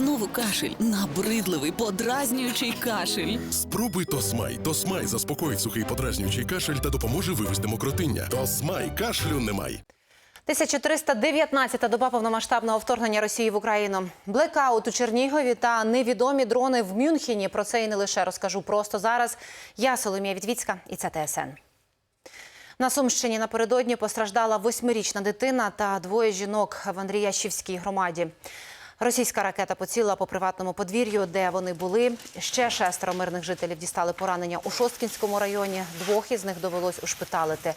Знову кашель, набридливий, подразнюючий кашель. Спробуй Тосмай. Тосмай заспокоїть сухий подразнюючий кашель та допоможе вивести мокротиння. Тосмай кашлю немає. 1319-та доба повномасштабного вторгнення Росії в Україну. Блекаут у Чернігові та невідомі дрони в Мюнхені. Про це і не лише розкажу просто зараз. Я Соломія Вітвіцька і це ТСН. На Сумщині напередодні постраждала восьмирічна дитина та двоє жінок в Андріящівській громаді. Російська ракета поцілила по приватному подвір'ю, де вони були. Ще шестеро мирних жителів дістали поранення у Шосткінському районі. Двох із них довелось ушпиталити.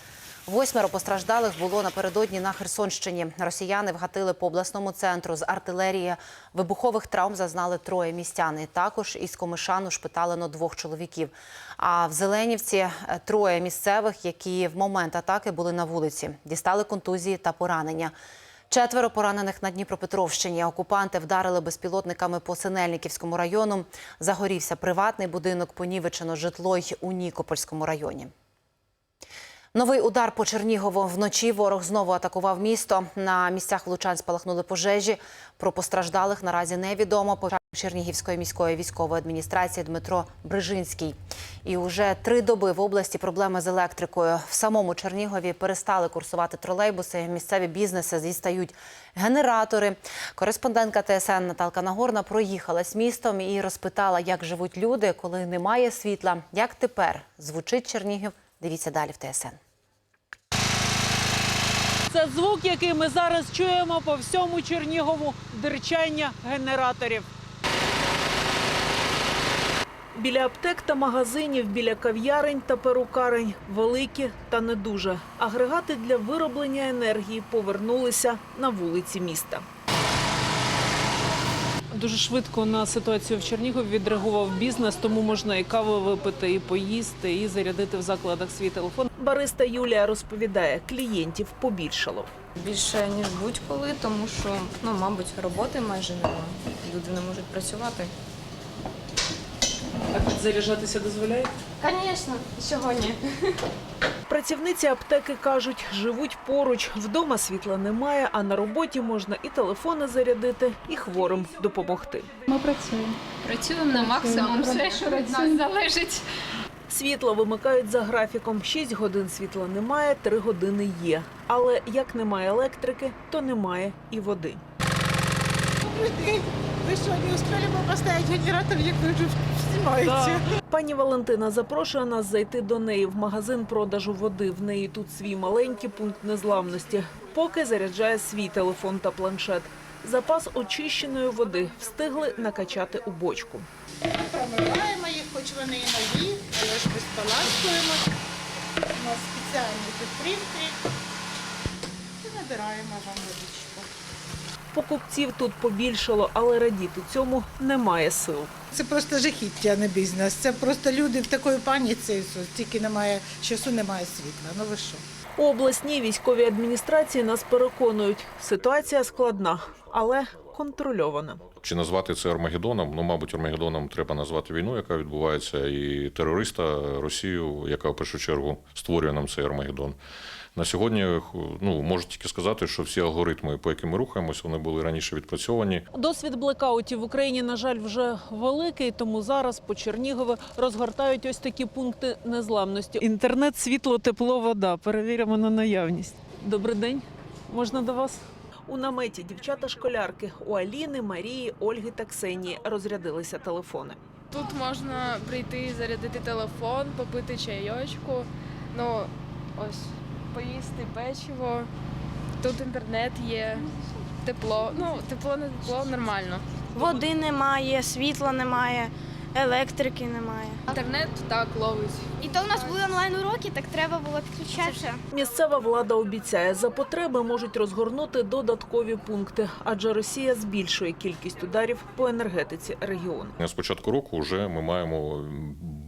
Восьмеро постраждалих було напередодні на Херсонщині. Росіяни вгатили по обласному центру з артилерії. Вибухових травм зазнали троє містян. Також із Комишану шпиталено двох чоловіків. А в Зеленівці е, троє місцевих, які в момент атаки були на вулиці, дістали контузії та поранення. Четверо поранених на Дніпропетровщині. Окупанти вдарили безпілотниками по Синельниківському району. Загорівся приватний будинок, понівечено житло й у Нікопольському районі. Новий удар по Чернігову. Вночі ворог знову атакував місто. На місцях влучань спалахнули пожежі. Про постраждалих наразі невідомо. Чернігівської міської військової адміністрації Дмитро Брижинський. І уже три доби в області проблеми з електрикою. В самому Чернігові перестали курсувати тролейбуси. Місцеві бізнеси зістають генератори. Кореспондентка ТСН Наталка Нагорна проїхалась містом і розпитала, як живуть люди, коли немає світла. Як тепер звучить Чернігів? Дивіться далі в ТСН. Це звук, який ми зараз чуємо по всьому Чернігову дирчання генераторів. Біля аптек та магазинів, біля кав'ярень та перукарень великі та не дуже. Агрегати для вироблення енергії повернулися на вулиці міста. Дуже швидко на ситуацію в Чернігові відреагував бізнес, тому можна і каву випити, і поїсти, і зарядити в закладах свій телефон. Бариста Юлія розповідає, клієнтів побільшало. більше ніж будь-коли, тому що ну, мабуть, роботи майже немає. Люди не можуть працювати. А підзаряджатися дозволяє? Звісно, сьогодні. Працівниці аптеки кажуть, живуть поруч. Вдома світла немає, а на роботі можна і телефони зарядити, і хворим допомогти. Ми працюємо. Працюємо на максимум, все, що від нас залежить. Світло вимикають за графіком. 6 годин світла немає, 3 години є. Але як немає електрики, то немає і води. Вы что, не успели бы поставить генератор, як ви вже знімаєте? Пані Валентина запрошує нас зайти до неї в магазин продажу води. В неї тут свій маленький пункт незламності. Поки заряджає свій телефон та планшет. Запас очищеної води встигли накачати у бочку. Промиваємо їх, хоч вони і нові, але ж безполаскуємо. У нас спеціальні підтримки. І набираємо вам водичку. Покупців тут побільшало, але радіти цьому немає сил. Це просто жахіття, не бізнес. Це просто люди в такої паніці, тільки немає часу, немає світла. Ну ви що? У обласній військовій адміністрації нас переконують, ситуація складна, але контрольована. Чи назвати це Армагеддоном? Ну, мабуть, Армагеддоном треба назвати війну, яка відбувається, і терориста Росію, яка в першу чергу створює нам цей Армагеддон. На сьогодні ну, можу тільки сказати, що всі алгоритми, по яким ми рухаємося, вони були раніше відпрацьовані. Досвід блекаутів в Україні, на жаль, вже великий, тому зараз по Чернігові розгортають ось такі пункти незламності. Інтернет, світло, тепло, вода. Перевіримо на наявність. Добрий день. Можна до вас? У наметі дівчата-школярки у Аліни, Марії, Ольги та Ксенії розрядилися телефони. Тут можна прийти, зарядити телефон, попити чайочку. Ну, ось, поїсти печиво. Тут інтернет є, тепло. Ну, тепло не тепло, нормально. Води немає, світла немає, електрики немає. Інтернет так ловить. І то у нас були онлайн уроки, так треба було підключатися. Місцева влада обіцяє, за потреби можуть розгорнути додаткові пункти, адже Росія збільшує кількість ударів по енергетиці регіону. На початку року вже ми маємо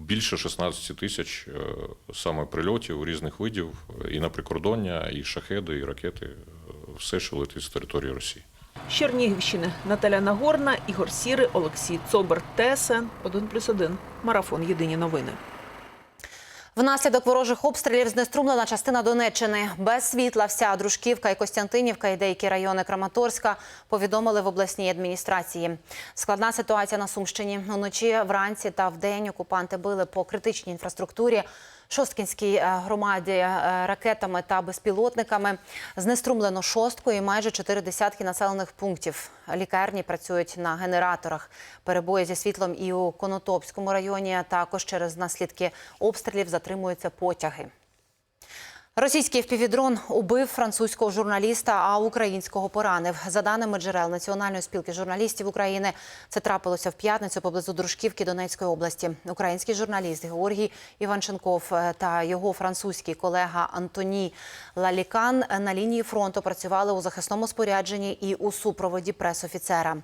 більше 16 тисяч е, саме прильотів різних видів і на прикордоння, і шахеди, і ракети. е, Все, що летить з території Росії. Чернігівщини Наталя Нагорна, Ігор Сіри, Олексій Цобер, ТСН 1+,1. Марафон. Єдині новини. Внаслідок ворожих обстрілів знеструмлена частина Донеччини. Без світла вся Дружківка і Костянтинівка і деякі райони Краматорська повідомили в обласній адміністрації. Складна ситуація на Сумщині. Уночі, вранці та вдень окупанти били по критичній інфраструктурі. Шосткінській е, громаді е, ракетами та безпілотниками знеструмлено шостку і майже чотири десятки населених пунктів. Лікарні працюють на генераторах. Перебої зі світлом і у Конотопському районі. Також через наслідки обстрілів затримуються потяги. Російський впівдрон убив французького журналіста, а українського поранив. За даними джерел Національної спілки журналістів України, це трапилося в п'ятницю поблизу Дружківки Донецької області. Український журналіст Георгій Іванченков е, та його французький колега Антоні Лалікан на лінії фронту працювали у захисному спорядженні і у супроводі пресофіцера.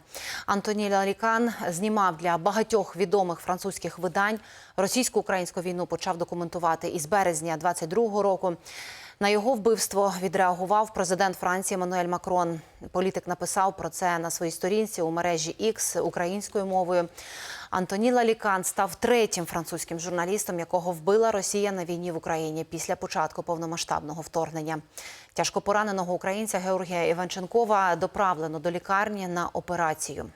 Антоні Лалікан знімав для багатьох відомих французьких видань. Російсько-українську війну почав документувати із березня 22-го року. На його вбивство відреагував президент Франції Еммануель Макрон. Політик написав про це на своїй сторінці у мережі X українською мовою. Антоні Лалікан став третім французьким журналістом, якого вбила Росія на війні в Україні після початку повномасштабного вторгнення. Тяжко пораненого українця Георгія Іванченкова доправлено до лікарні на операцію.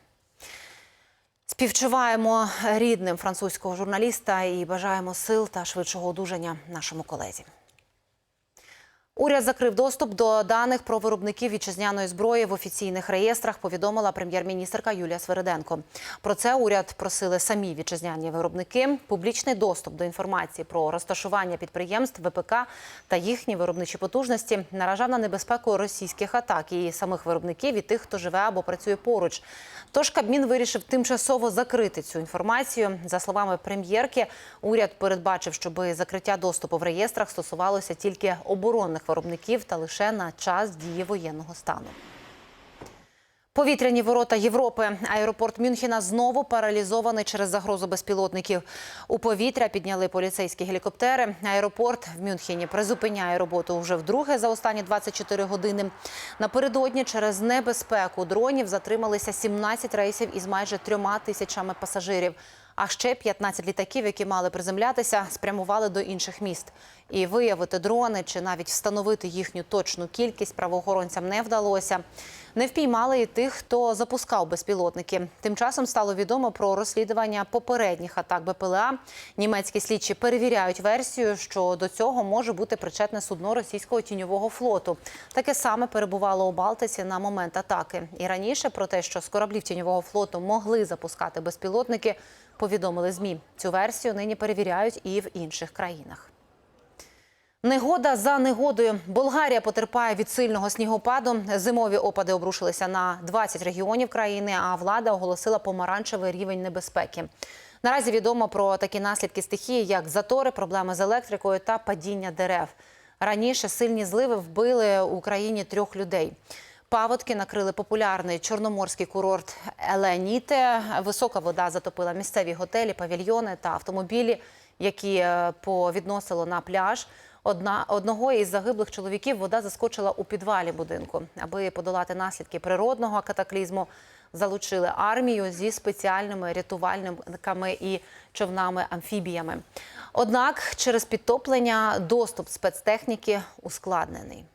Співчуваємо рідним французького журналіста і бажаємо сил та швидшого одужання нашому колезі. Уряд закрив доступ до даних про виробників вітчизняної зброї в офіційних реєстрах. Повідомила прем'єр-міністерка Юлія Свериденко. Про це уряд просили самі вітчизняні виробники. Публічний доступ до інформації про розташування підприємств ВПК та їхні виробничі потужності наражав на небезпеку російських атак і самих виробників і тих, хто живе або працює поруч. Тож Кабмін вирішив тимчасово закрити цю інформацію. За словами прем'єрки, уряд передбачив, щоб закриття доступу в реєстрах стосувалося тільки оборонних виробників та лише на час дії воєнного стану. Повітряні ворота Європи. Аеропорт Мюнхена знову паралізований через загрозу безпілотників. У повітря підняли поліцейські гелікоптери. Аеропорт в Мюнхені призупиняє роботу вже вдруге за останні 24 години. Напередодні через небезпеку дронів затрималися 17 рейсів із майже трьома тисячами пасажирів. А ще 15 літаків, які мали приземлятися, спрямували до інших міст. І виявити дрони чи навіть встановити їхню точну кількість правоохоронцям не вдалося. Не впіймали і тих, хто запускав безпілотники. Тим часом стало відомо про розслідування попередніх атак БПЛА. Німецькі слідчі перевіряють версію, що до цього може бути причетне судно російського тіньового флоту. Таке саме перебувало у Балтиці на момент атаки. І раніше про те, що з кораблів тіньового флоту могли запускати безпілотники, повідомили змі. Цю версію нині перевіряють і в інших країнах. Негода за негодою. Болгарія потерпає від сильного снігопаду. Зимові опади обрушилися на 20 регіонів країни, а влада оголосила помаранчевий рівень небезпеки. Наразі відомо про такі наслідки стихії, як затори, проблеми з електрикою та падіння дерев. Раніше сильні зливи вбили в Україні трьох людей. Паводки накрили популярний чорноморський курорт Еленіте. Висока вода затопила місцеві готелі, павільйони та автомобілі, які е, повідносило на пляж. Одна одного із загиблих чоловіків вода заскочила у підвалі будинку. Аби подолати наслідки природного катаклізму, залучили армію зі спеціальними рятувальниками і човнами-амфібіями. Однак через підтоплення доступ спецтехніки ускладнений.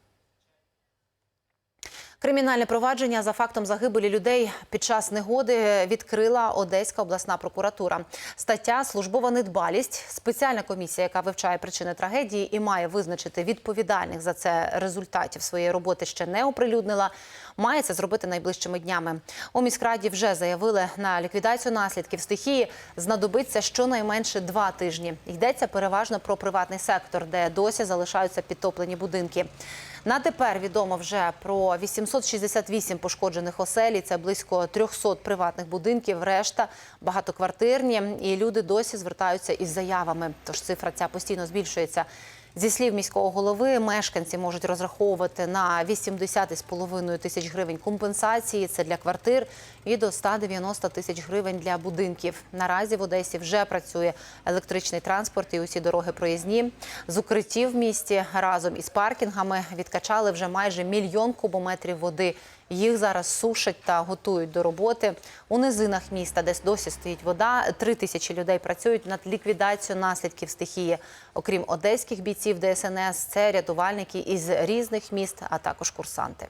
Кримінальне провадження за фактом загибелі людей під час негоди відкрила Одеська обласна прокуратура. Стаття Службова недбалість. Спеціальна комісія, яка вивчає причини трагедії і має визначити відповідальних за це результатів своєї роботи, ще не оприлюднила. Має це зробити найближчими днями. У міськраді вже заявили на ліквідацію наслідків стихії. Знадобиться щонайменше два тижні. Йдеться переважно про приватний сектор, де досі залишаються підтоплені будинки. На тепер відомо вже про 868 пошкоджених оселі. Це близько 300 приватних будинків. Решта багатоквартирні. І люди досі звертаються із заявами. Тож цифра ця постійно збільшується. Зі слів міського голови, мешканці можуть розраховувати на 80,5 тисяч гривень компенсації. Це для квартир і до 190 тисяч гривень для будинків. Наразі в Одесі вже працює електричний транспорт і усі дороги проїзні. З укриттів в місті разом із паркінгами відкачали вже майже мільйон кубометрів води. Їх зараз сушать та готують до роботи. У низинах міста, де досі стоїть вода, три тисячі людей працюють над ліквідацією наслідків стихії. Окрім одеських бійців ДСНС, це рятувальники із різних міст, а також курсанти.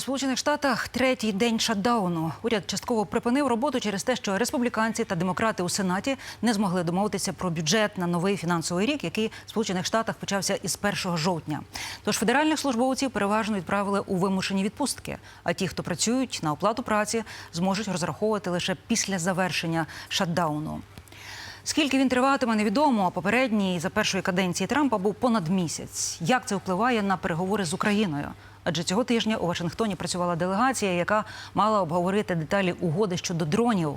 Сполучених Штатах третій день шатдауну. Уряд частково припинив роботу через те, що республіканці та демократи у Сенаті не змогли домовитися про бюджет на новий фінансовий рік, який в Сполучених Штатах почався із 1 жовтня. Тож федеральних службовців переважно відправили у вимушені відпустки. А ті, хто працюють на оплату праці, зможуть розраховувати лише після завершення шатдауну. Скільки він триватиме, невідомо. Попередній за першої каденції Трампа був понад місяць. Як це впливає на переговори з Україною? Адже цього тижня у Вашингтоні працювала делегація, яка мала обговорити деталі угоди щодо дронів.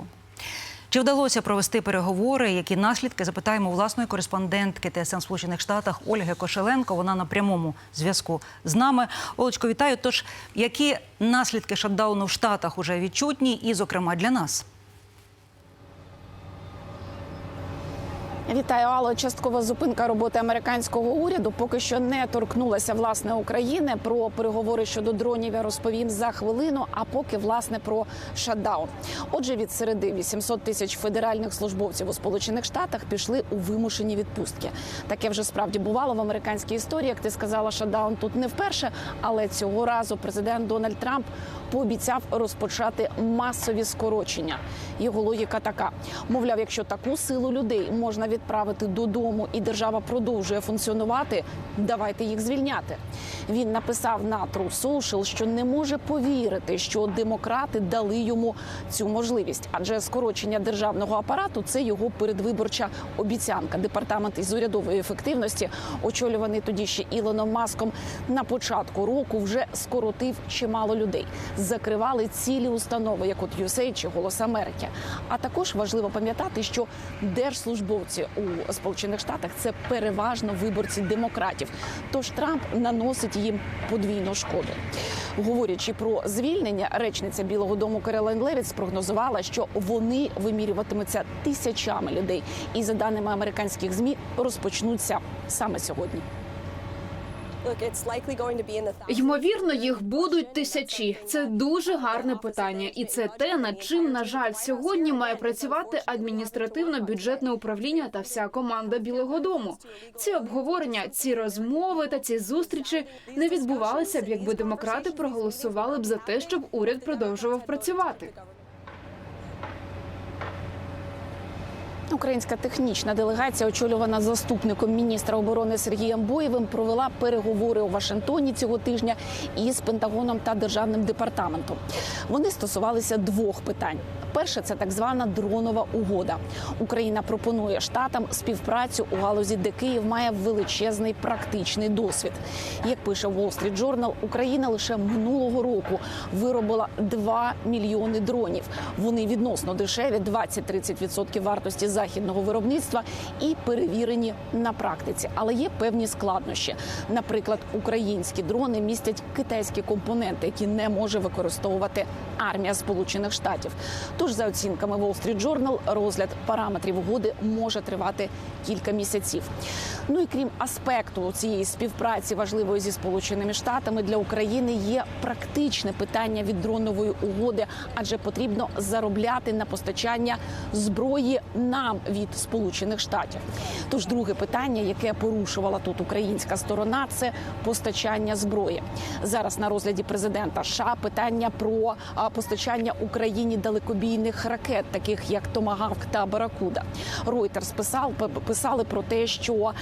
Чи вдалося провести переговори? Які наслідки запитаємо власної кореспондентки ТСН Сполучених Штатах Ольги Кошеленко? Вона на прямому зв'язку з нами. Олечко, вітаю. Тож які наслідки шатдауну в Штатах уже відчутні, і, зокрема, для нас? Вітаю, Алло. Часткова зупинка роботи американського уряду поки що не торкнулася власне України. Про переговори щодо дронів я розповім за хвилину. А поки власне про шатдаун. Отже, від середи 800 тисяч федеральних службовців у Сполучених Штатах пішли у вимушені відпустки. Таке вже справді бувало в американській історії. Як ти сказала, шатдаун тут не вперше, але цього разу президент Дональд Трамп пообіцяв розпочати масові скорочення. Його логіка така: мовляв, якщо таку силу людей можна відправити додому, і держава продовжує функціонувати, давайте їх звільняти. Він написав на True Social, що не може повірити, що демократи дали йому цю можливість, адже скорочення державного апарату це його передвиборча обіцянка. Департамент із урядової ефективності, очолюваний тоді ще Ілоном Маском, на початку року вже скоротив чимало людей. Закривали цілі установи, як от USAID чи Голос Америки. А також важливо пам'ятати, що держслужбовці у Сполучених Штатах це переважно виборці демократів. Тож Трамп наносить їм подвійну шкоду. Говорячи про звільнення, речниця Білого Дому Керолайн Левіт спрогнозувала, що вони вимірюватимуться тисячами людей, і за даними американських змі розпочнуться саме сьогодні. Ймовірно, їх будуть тисячі. Це дуже гарне питання, і це те, над чим, на жаль, сьогодні має працювати адміністративно-бюджетне управління та вся команда Білого Дому. Ці обговорення, ці розмови та ці зустрічі не відбувалися б, якби демократи проголосували б за те, щоб уряд продовжував працювати. Українська технічна делегація, очолювана заступником міністра оборони Сергієм Боєвим, провела переговори у Вашингтоні цього тижня із Пентагоном та державним департаментом. Вони стосувалися двох питань. Перше це так звана дронова угода. Україна пропонує штатам співпрацю у галузі, де Київ має величезний практичний досвід. Як пише Wall Street Journal, Україна лише минулого року виробила 2 мільйони дронів. Вони відносно дешеві 20-30% вартості західного виробництва і перевірені на практиці. Але є певні складнощі. Наприклад, українські дрони містять китайські компоненти, які не може використовувати армія Сполучених Штатів. Тож, за оцінками Wall Street Journal, розгляд параметрів угоди може тривати кілька місяців. Ну і крім аспекту цієї співпраці важливої зі сполученими штатами для України є практичне питання від дронової угоди, адже потрібно заробляти на постачання зброї нам від сполучених штатів. Тож друге питання, яке порушувала тут українська сторона, це постачання зброї. Зараз на розгляді президента США питання про постачання Україні далекобійних ракет, таких як Томагавк та Баракуда. Reuters писав писали про те, що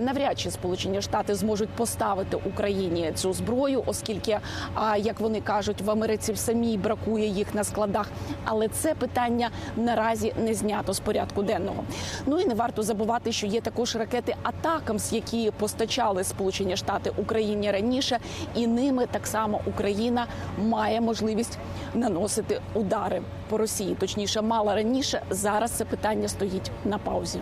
навряд чи Сполучені Штати зможуть поставити Україні цю зброю, оскільки, а, як вони кажуть, в Америці в самій бракує їх на складах. Але це питання наразі не знято з порядку денного. Ну і не варто забувати, що є також ракети Атакамс, які постачали Сполучені Штати Україні раніше, і ними так само Україна має можливість наносити удари по Росії. Точніше, мала раніше. Зараз це питання стоїть на паузі.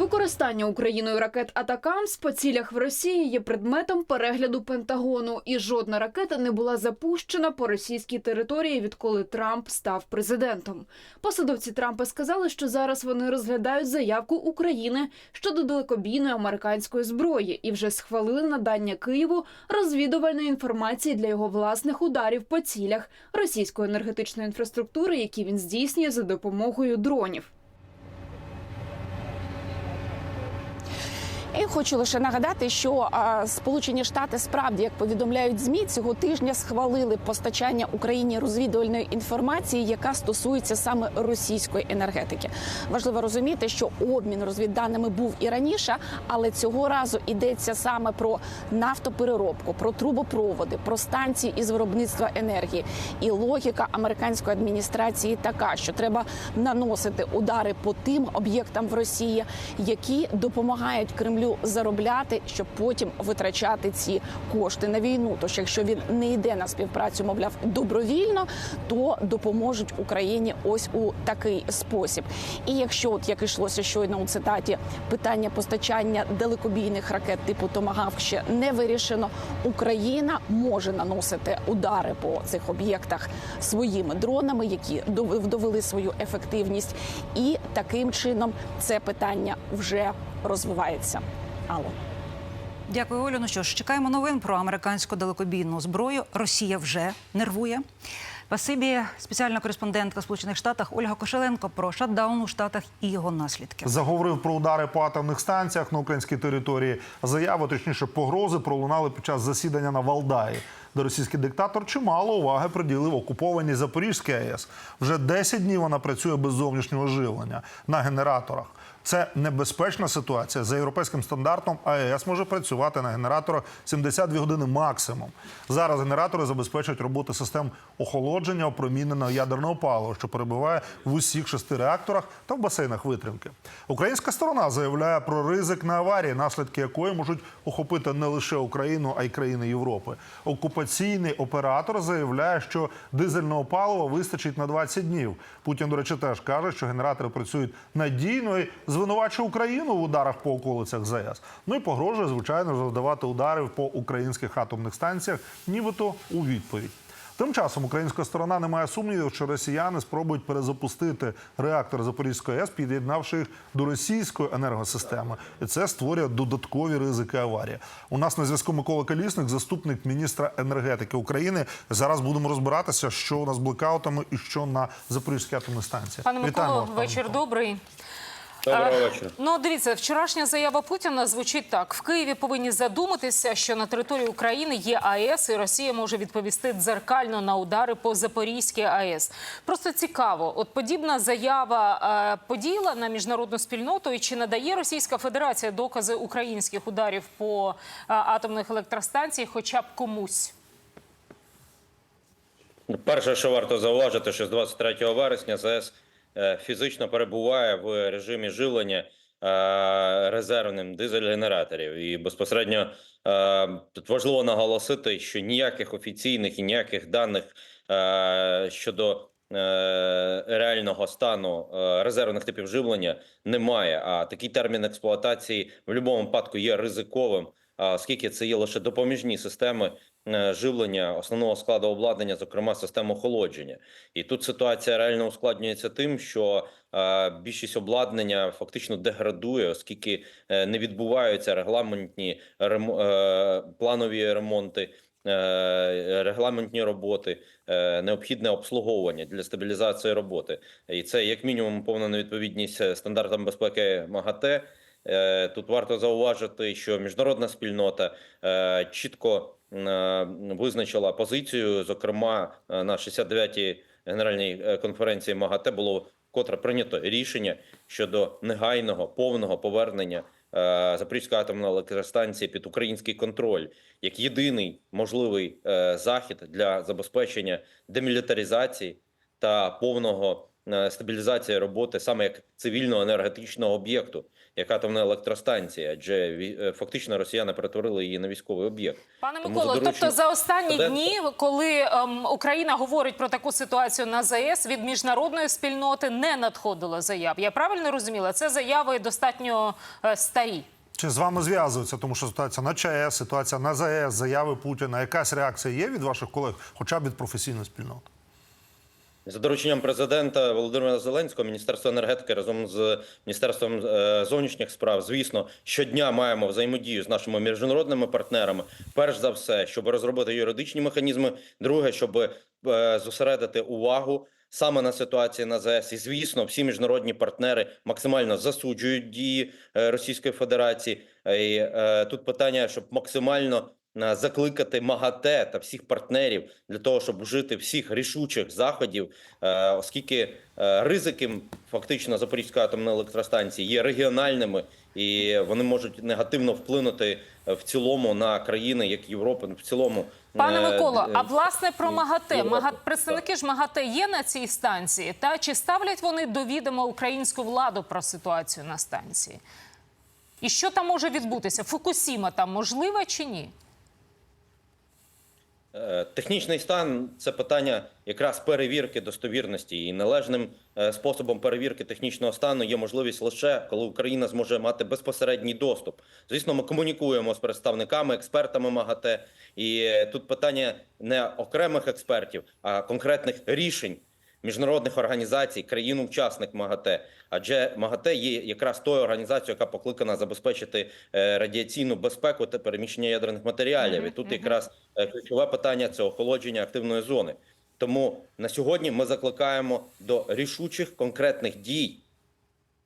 Використання Україною ракет Атакамс по цілях в Росії є предметом перегляду Пентагону, і жодна ракета не була запущена по російській території, відколи Трамп став президентом. Посадовці Трампа сказали, що зараз вони розглядають заявку України щодо далекобійної американської зброї і вже схвалили надання Києву розвідувальної інформації для його власних ударів по цілях російської енергетичної інфраструктури, які він здійснює за допомогою дронів. І хочу лише нагадати, що Сполучені Штати справді, як повідомляють змі, цього тижня схвалили постачання Україні розвідувальної інформації, яка стосується саме російської енергетики. Важливо розуміти, що обмін розвідданими був і раніше, але цього разу йдеться саме про нафтопереробку, про трубопроводи, про станції із виробництва енергії. І логіка американської адміністрації така, що треба наносити удари по тим об'єктам в Росії, які допомагають Кремлю заробляти, щоб потім витрачати ці кошти на війну. Тож, якщо він не йде на співпрацю, мовляв, добровільно, то допоможуть Україні ось у такий спосіб. І якщо, от як йшлося щойно у цитаті, питання постачання далекобійних ракет типу Томагавк ще не вирішено, Україна може наносити удари по цих об'єктах своїми дронами, які дов- довели свою ефективність, і таким чином це питання вже розвивається. Алло. Дякую, Олю. Ну що ж, чекаємо новин про американську далекобійну зброю. Росія вже нервує. Спасибі, спеціальна кореспондентка Сполучених Штатах Ольга Кошеленко про шатдаун у Штатах і його наслідки. Заговорив про удари по атомних станціях на українській території. Заяви, точніше, погрози пролунали під час засідання на Валдаї, де російський диктатор чимало уваги приділив окупованій Запорізькій АЕС. Вже 10 днів вона працює без зовнішнього живлення на генераторах. Це небезпечна ситуація. За європейським стандартом АЕС може працювати на генераторах 72 години максимум. Зараз генератори забезпечують роботу систем охолодження опроміненого ядерного палива, що перебуває в усіх шести реакторах та в басейнах витримки. Українська сторона заявляє про ризик на аварії, наслідки якої можуть охопити не лише Україну, а й країни Європи. Окупаційний оператор заявляє, що дизельного палива вистачить на 20 днів. Путін, до речі, теж каже, що генератори працюють надійно і звинувачує Україну в ударах по околицях ЗАЕС. Ну і погрожує, звичайно, завдавати ударів по українських атомних станціях, нібито у відповідь. Тим часом українська сторона не має сумнівів, що росіяни спробують перезапустити реактор Запорізької АЕС, під'єднавши їх до російської енергосистеми, і це створює додаткові ризики аварії. У нас на зв'язку Микола Колісник, заступник міністра енергетики України. Зараз будемо розбиратися, що у нас з блекаутами і що на Запорізькій атомній станції. Пане Миколо, вечір добрий. Доброго Е, вечора. Ну, дивіться, вчорашня заява Путіна звучить так: в Києві повинні задуматися, що на території України є АЕС, і Росія може відповісти дзеркально на удари по Запорізькій АЕС. Просто цікаво, от подібна заява е, поділа на міжнародну спільноту, і чи надає Російська Федерація докази українських ударів по е, атомних електростанціях, хоча б комусь? Перше, що варто зауважити, що з 23 вересня ЗС фізично перебуває в режимі живлення е, резервним дизель-генераторів. І безпосередньо е, тут важливо наголосити, що ніяких офіційних і ніяких даних е, щодо е, реального стану е, резервних типів живлення немає. А такий термін експлуатації в будь-якому випадку є ризиковим, оскільки це є лише допоміжні системи е, живлення основного складу обладнання, зокрема систем охолодження. І тут ситуація реально ускладнюється тим, що е, більшість обладнання фактично деградує, оскільки е, не відбуваються регламентні е, планові ремонти. е, Регламентні роботи, е, необхідне обслуговування для стабілізації роботи, і це як мінімум повна невідповідність е, стандартам безпеки МАГАТЕ. Е, Тут варто зауважити, що міжнародна спільнота е, чітко е, визначила позицію. Зокрема, е, на 69-й генеральній е, конференції МАГАТЕ було вкотре прийнято рішення щодо негайного повного повернення е, Запорізької атомної електростанції під український контроль як єдиний можливий е, захід для забезпечення демілітаризації та повного е, стабілізація роботи саме як цивільного енергетичного об'єкту, як атомна електростанція, адже ві- е, фактично росіяни перетворили її на військовий об'єкт. Пане Тому Миколо, за тобто за останні президента- дні, коли ем, Україна говорить про таку ситуацію на ЗАЕС, від міжнародної спільноти не надходило заяв. Я правильно розуміла? Це заяви достатньо е, старі. Чи з вами зв'язуються, тому що ситуація на ЧАЕС, ситуація на ЗАЕС, заяви Путіна. Якась реакція є від ваших колег, хоча б від професійної спільноти? За дорученням президента Володимира Зеленського, Міністерство енергетики разом з Міністерством е, зовнішніх справ, звісно, щодня маємо взаємодію з нашими міжнародними партнерами. Перш за все, щоб розробити юридичні механізми. Друге, щоб е, зосередити увагу саме на ситуації на ЗАЕС. І звісно, всі міжнародні партнери максимально засуджують дії е, Російської Федерації. І тут питання, щоб максимально закликати МАГАТЕ та всіх партнерів для того, щоб вжити всіх рішучих заходів, е, оскільки е, ризики фактично Запорізької атомної електростанції є регіональними і вони можуть негативно вплинути в цілому на країни, як Європа, в цілому. Пане е, Миколо, а власне про МАГАТЕ. Мага... Представники ж МАГАТЕ є на цій станції. Та чи ставлять вони до відома українську владу про ситуацію на станції? І що там може відбутися? Фукусіма там можлива чи ні? Е, Технічний стан це питання якраз перевірки достовірності. І належним е, способом перевірки технічного стану є можливість лише коли Україна зможе мати безпосередній доступ. Звісно, ми комунікуємо з представниками, експертами МАГАТЕ, і тут питання не окремих експертів, а конкретних рішень міжнародних організацій, країн-учасник МАГАТЕ. Адже МАГАТЕ є якраз тою організацією, яка покликана забезпечити е, радіаційну безпеку та переміщення ядерних матеріалів. І тут якраз е, ключове питання це охолодження активної зони. Тому на сьогодні ми закликаємо до рішучих конкретних дій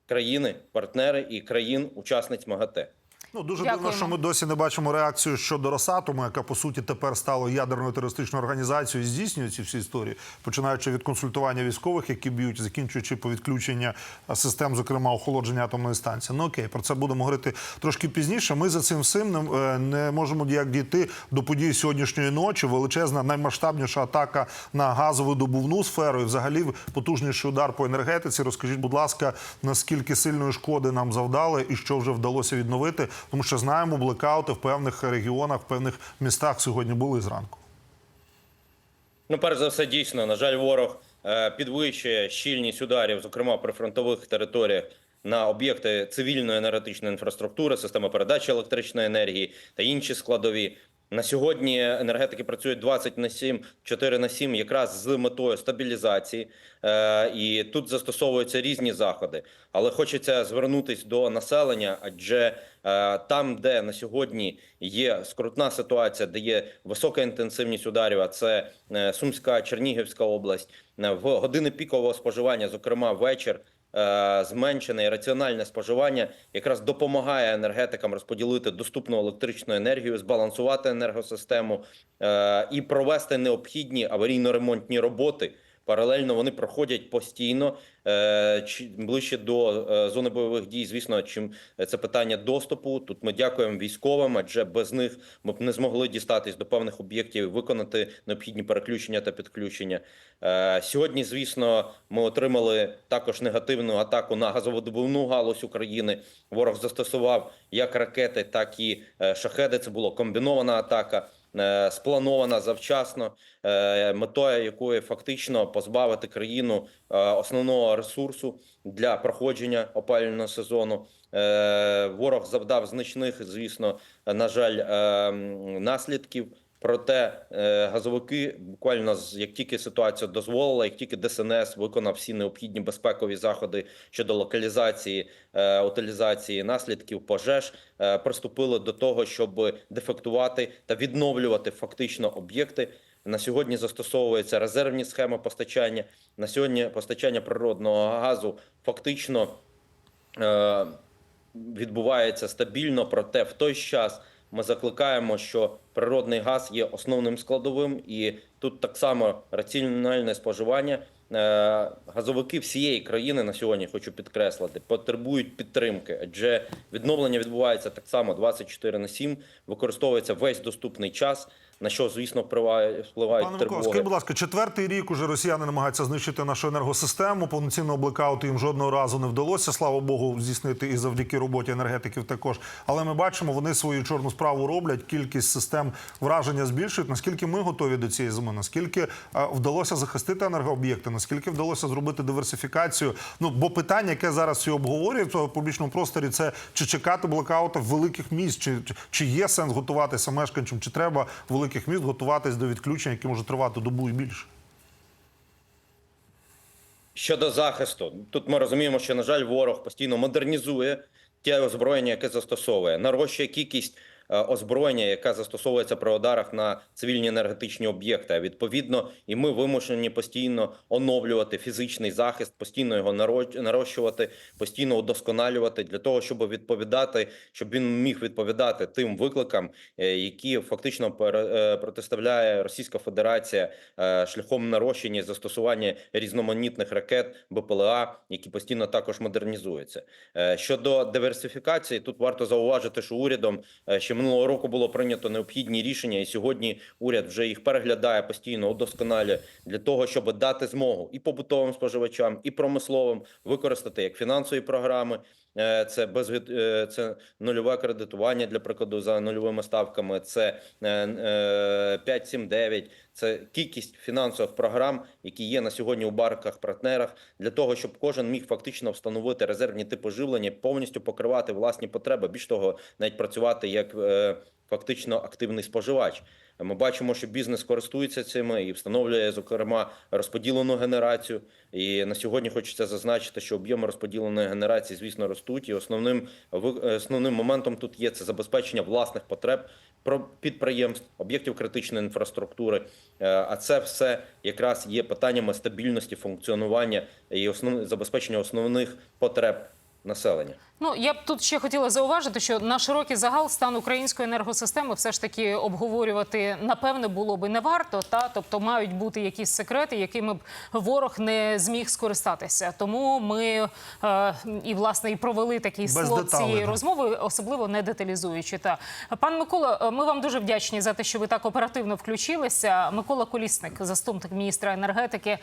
країни, партнери і країн-учасниць МАГАТЕ. Ну дуже Дякуємо. дивно, що ми досі не бачимо реакцію щодо Росатому, яка по суті тепер стала ядерною терористичною організацією, і здійснює ці всі історії, починаючи від консультування військових, які б'ють, закінчуючи по відключення систем, зокрема охолодження атомної станції. Ну окей, про це будемо говорити трошки пізніше. Ми за цим всім не, е, не можемо ніяк дійти до подій сьогоднішньої ночі. Величезна, наймасштабніша атака на газову добувну сферу і взагалі потужніший удар по енергетиці. Розкажіть, будь ласка, наскільки сильної шкоди нам завдали і що вже вдалося відновити, тому що знаємо, блекаути в певних регіонах, в певних містах сьогодні були зранку. Ну, перш за все, дійсно, на жаль, ворог е, підвищує щільність ударів, зокрема при фронтових територіях. На об'єкти цивільної енергетичної інфраструктури, системи передачі електричної енергії та інші складові. На сьогодні енергетики працюють 20 на 7, 4 на 7 якраз з метою стабілізації. Е, і тут застосовуються різні заходи. Але хочеться звернутися до населення, адже там, де на сьогодні є скрутна ситуація, де є висока інтенсивність ударів, а це е, Сумська, Чернігівська область, е, в години пікового споживання, зокрема вечір. е, Зменшене і раціональне споживання якраз допомагає енергетикам розподілити доступну електричну енергію, збалансувати енергосистему е, і провести необхідні аварійно-ремонтні роботи. Паралельно вони проходять постійно е, чи- ближче до е, зони бойових дій. Звісно, чим це питання доступу. Тут ми дякуємо військовим, адже без них ми б не змогли дістатись до певних об'єктів, виконати необхідні переключення та підключення. Е, Сьогодні, звісно, ми отримали також негативну атаку на газовидобувну галузь України. Ворог застосував як ракети, так і е, шахеди. Це була комбінована атака. Е, Спланована завчасно, е, метою якої фактично позбавити країну е, основного ресурсу для проходження опалювального сезону. Ворог завдав значних, звісно, на жаль, наслідків. Проте е, газовики буквально як тільки ситуація дозволила, як тільки ДСНС виконав всі необхідні безпекові заходи щодо локалізації е, утилізації наслідків пожеж, е, приступили до того, щоб дефектувати та відновлювати фактично об'єкти. На сьогодні застосовуються резервні схеми постачання. На сьогодні постачання природного газу фактично відбувається стабільно, проте в той час ми закликаємо, що природний газ є основним складовим, і тут так само раціональне споживання. Е, Газовики всієї країни на сьогодні хочу підкреслити, потребують підтримки, адже відновлення відбувається так само 24 на 7, використовується весь доступний час. На що, звісно, впливає, впливають Пане Микола, тривоги. скажіть, будь ласка, четвертий рік уже росіяни намагаються знищити нашу енергосистему. Повноцінного блекауту їм жодного разу не вдалося. Слава Богу, здійснити і завдяки роботі енергетиків також. Але ми бачимо, вони свою чорну справу роблять. Кількість систем враження збільшують. Наскільки ми готові до цієї зими? Наскільки е, вдалося захистити енергооб'єкти? Наскільки вдалося зробити диверсифікацію? Ну бо питання, яке зараз всі обговорюють в публічному просторі, це чи чекати блекауту великих міст, чи- чи є сенс готуватися мешканцям, чи треба великих міст готуватись до відключення, які може тривати добу і більше. Щодо захисту, тут ми розуміємо, що на жаль, ворог постійно модернізує те озброєння, яке застосовує, нарощує кількість озброєння, яке застосовується при ударах на цивільні енергетичні об'єкти. Відповідно, і ми вимушені постійно оновлювати фізичний захист, постійно його наро- нарощувати, постійно удосконалювати для того, щоб відповідати, щоб він міг відповідати тим викликам, е, які фактично е, протиставляє Російська Федерація е, шляхом нарощення і застосування різноманітних ракет БПЛА, які постійно також модернізуються. Е, Щодо диверсифікації, тут варто зауважити, що урядом е, минулого року було прийнято необхідні рішення, і сьогодні уряд вже їх переглядає постійно, удосконалює для того, щоб дати змогу і побутовим споживачам, і промисловим використати як фінансові програми. Е, Це безвід... е, це нульове кредитування для прикладу за нульовими ставками. Це е, е, 5.7.9, це кількість фінансових програм, які є на сьогодні у банках партнерах, для того, щоб кожен міг фактично встановити резервні типи живлення, повністю покривати власні потреби. Більш того, навіть працювати як е, фактично активний споживач. Ми бачимо, що бізнес користується цими і встановлює, зокрема, розподілену генерацію. І на сьогодні хочеться зазначити, що об'єми розподіленої генерації, звісно, ростуть. І основним основним моментом тут є це забезпечення власних потреб підприємств, об'єктів критичної інфраструктури. Е, А це все якраз є питаннями стабільності функціонування і основ... забезпечення основних потреб населення. Ну я б тут ще хотіла зауважити, що на широкий загал стан української енергосистеми все ж таки обговорювати напевне було би не варто. Та тобто мають бути якісь секрети, якими б ворог не зміг скористатися. Тому ми е, і власне і провели такий Без слот деталей, цієї да. розмови, особливо не деталізуючи. Та пан Микола, е, ми вам дуже вдячні за те, що ви так оперативно включилися. Микола Колісник, заступник міністра енергетики.